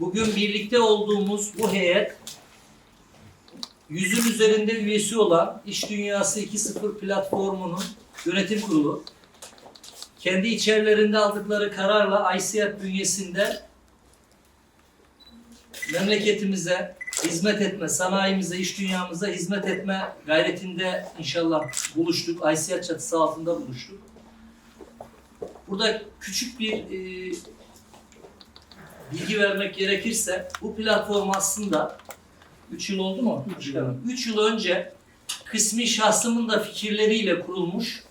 bugün birlikte olduğumuz bu heyet yüzün üzerinde üyesi olan İş Dünyası 2.0 platformunun yönetim kurulu kendi içerilerinde aldıkları kararla ICF bünyesinde memleketimize hizmet etme, sanayimize, iş dünyamıza hizmet etme gayretinde inşallah buluştuk. ICF çatısı altında buluştuk. Burada küçük bir e, bilgi vermek gerekirse bu platform aslında 3 yıl oldu mu? Üç yıl. Başkanım? 3 yıl önce kısmi şahsımın da fikirleriyle kurulmuş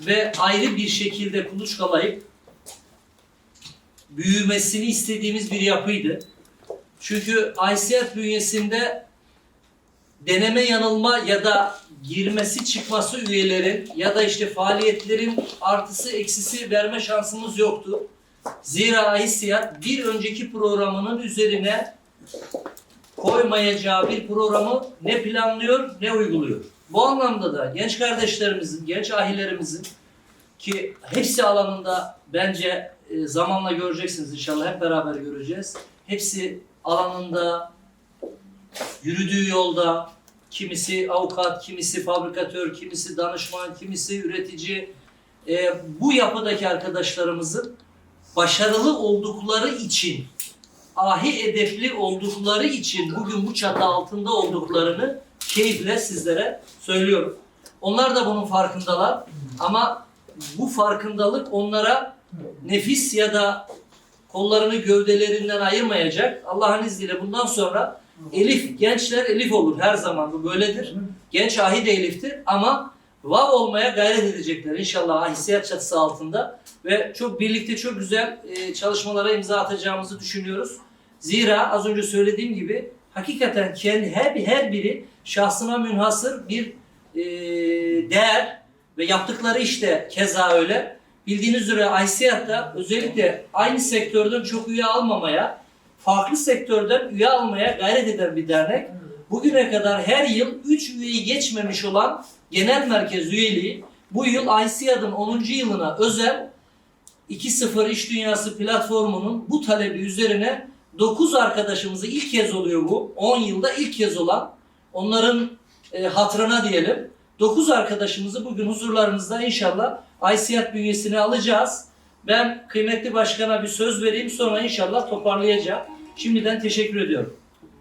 ve ayrı bir şekilde kuluçkalayıp büyümesini istediğimiz bir yapıydı. Çünkü ICF bünyesinde deneme yanılma ya da girmesi çıkması üyelerin ya da işte faaliyetlerin artısı eksisi verme şansımız yoktu. Zira ICF bir önceki programının üzerine koymayacağı bir programı ne planlıyor ne uyguluyor. Bu anlamda da genç kardeşlerimizin, genç ahilerimizin ki hepsi alanında bence e, zamanla göreceksiniz inşallah hep beraber göreceğiz. Hepsi alanında yürüdüğü yolda kimisi avukat, kimisi fabrikatör, kimisi danışman, kimisi üretici. E, bu yapıdaki arkadaşlarımızın başarılı oldukları için ahi edepli oldukları için bugün bu çatı altında olduklarını keyifle sizlere söylüyorum. Onlar da bunun farkındalar ama bu farkındalık onlara nefis ya da kollarını gövdelerinden ayırmayacak. Allah'ın izniyle bundan sonra Elif, gençler Elif olur her zaman bu böyledir. Genç ahi de Elif'tir ama vav olmaya gayret edecekler inşallah ahissiyat çatısı altında ve çok birlikte çok güzel e, çalışmalara imza atacağımızı düşünüyoruz. Zira az önce söylediğim gibi hakikaten kendi her her biri şahsına münhasır bir e, değer ve yaptıkları işte keza öyle. Bildiğiniz üzere ICAT'ta özellikle aynı sektörden çok üye almamaya, farklı sektörden üye almaya gayret eden bir dernek. Bugüne kadar her yıl 3 üyeyi geçmemiş olan genel merkez üyeliği bu yıl ICAD'ın 10. yılına özel 2.0 İş Dünyası platformunun bu talebi üzerine 9 arkadaşımızı ilk kez oluyor bu. 10 yılda ilk kez olan onların e, hatırına diyelim. 9 arkadaşımızı bugün huzurlarınızda inşallah ICAT bünyesine alacağız. Ben kıymetli başkana bir söz vereyim sonra inşallah toparlayacağım. Şimdiden teşekkür ediyorum.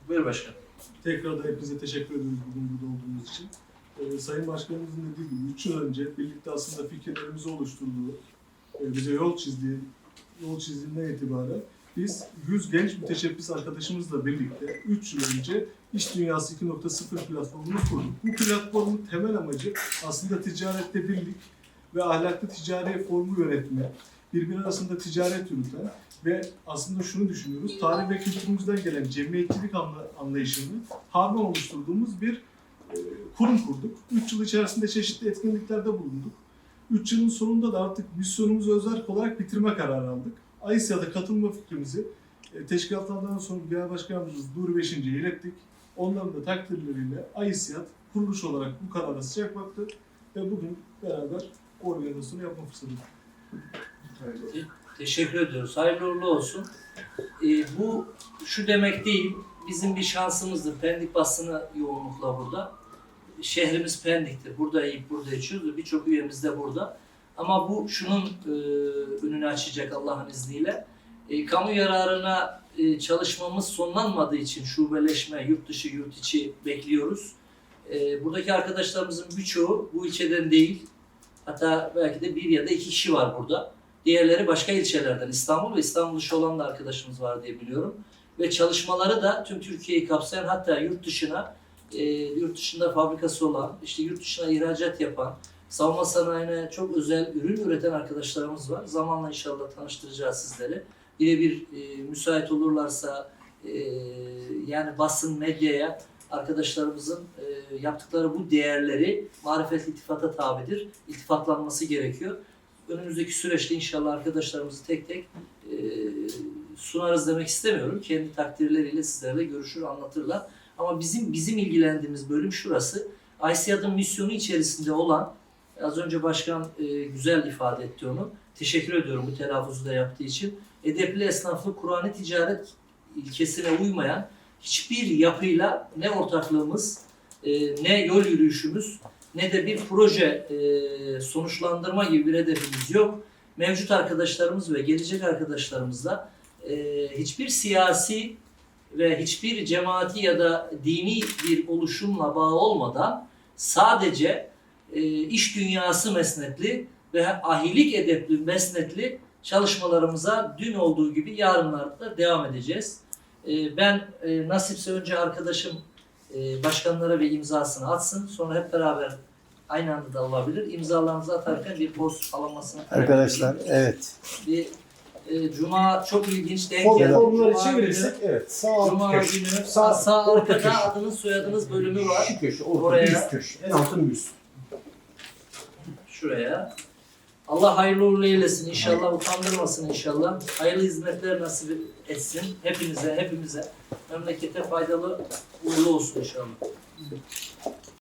Buyur başkan. Tekrar da hepinize teşekkür ediyoruz bugün burada olduğunuz için. Ee, Sayın Başkanımızın dediği gibi 3 yıl önce birlikte aslında fikirlerimizi oluşturduğu, e, bize yol çizdiği, yol çizdiğinden itibaren biz 100 genç müteşebbis arkadaşımızla birlikte 3 yıl önce İş Dünyası 2.0 platformunu kurduk. Bu platformun temel amacı aslında ticarette birlik ve ahlaklı ticari formu yönetme, birbiri arasında ticaret yürüten ve aslında şunu düşünüyoruz, tarih ve kültürümüzden gelen cemiyetçilik anla- anlayışını harman oluşturduğumuz bir e, kurum kurduk. 3 yıl içerisinde çeşitli etkinliklerde bulunduk. 3 yılın sonunda da artık misyonumuzu özerk olarak bitirme kararı aldık. AİSYA'da katılma fikrimizi e, teşkilatlardan sonra genel başkanımız Nuri Beşinci'ye ilettik. Onların da takdirleriyle AİSYAD kuruluş olarak bu karara sıcak baktı ve bugün beraber organizasyonu yapma fırsatı Teşekkür ediyoruz. Hayırlı uğurlu olsun. Ee, bu şu demek değil. Bizim bir şansımızdır. Pendik basını yoğunlukla burada. Şehrimiz Pendik'tir. Burada yiyip burada içiyoruz. Birçok üyemiz de burada. Ama bu şunun e, önünü açacak Allah'ın izniyle. E, kamu yararına e, çalışmamız sonlanmadığı için şubeleşme, yurt dışı, yurt içi bekliyoruz. E, buradaki arkadaşlarımızın birçoğu bu ilçeden değil. Hatta belki de bir ya da iki kişi var burada. Diğerleri başka ilçelerden, İstanbul ve İstanbul dışı olan da arkadaşımız var diye biliyorum. Ve çalışmaları da tüm Türkiye'yi kapsayan hatta yurt dışına, e, yurt dışında fabrikası olan, işte yurt dışına ihracat yapan, savunma sanayine çok özel ürün üreten arkadaşlarımız var. Zamanla inşallah tanıştıracağız sizleri. Birebir e, müsait olurlarsa e, yani basın, medyaya arkadaşlarımızın e, yaptıkları bu değerleri marifet iltifata tabidir. İltifatlanması gerekiyor önümüzdeki süreçte inşallah arkadaşlarımızı tek tek e, sunarız demek istemiyorum. Kendi takdirleriyle sizlerle görüşür, anlatırlar. Ama bizim bizim ilgilendiğimiz bölüm şurası. ICAD'ın misyonu içerisinde olan, az önce başkan e, güzel ifade etti onu. Teşekkür ediyorum bu telaffuzu da yaptığı için. Edepli esnaflık, Kur'an'ı ticaret ilkesine uymayan hiçbir yapıyla ne ortaklığımız, e, ne yol yürüyüşümüz, ne de bir proje e, sonuçlandırma gibi bir hedefimiz yok. Mevcut arkadaşlarımız ve gelecek arkadaşlarımızla e, hiçbir siyasi ve hiçbir cemaati ya da dini bir oluşumla bağ olmadan sadece e, iş dünyası mesnetli ve ahilik edepli mesnetli çalışmalarımıza dün olduğu gibi yarınlarda devam edeceğiz. E, ben e, nasipse önce arkadaşım e, başkanlara bir imzasını atsın. Sonra hep beraber aynı anda da olabilir. İmzalarınızı atarken bir poz alınmasını Arkadaşlar ediyorum. evet. Bir e, Cuma çok ilginç denk geldi. Formları Cuma çevirirsek evet sağ alt Cuma köşe. günü Sağ, sağ, orta arkada köşe. adınız soyadınız bölümü var. Şu köşe, orta Oraya- üst köşe. En altın üst. Şuraya. Allah hayırlı uğurlu eylesin inşallah, utandırmasın inşallah. Hayırlı hizmetler nasip etsin hepinize, hepimize. Memlekete faydalı uğurlu olsun inşallah.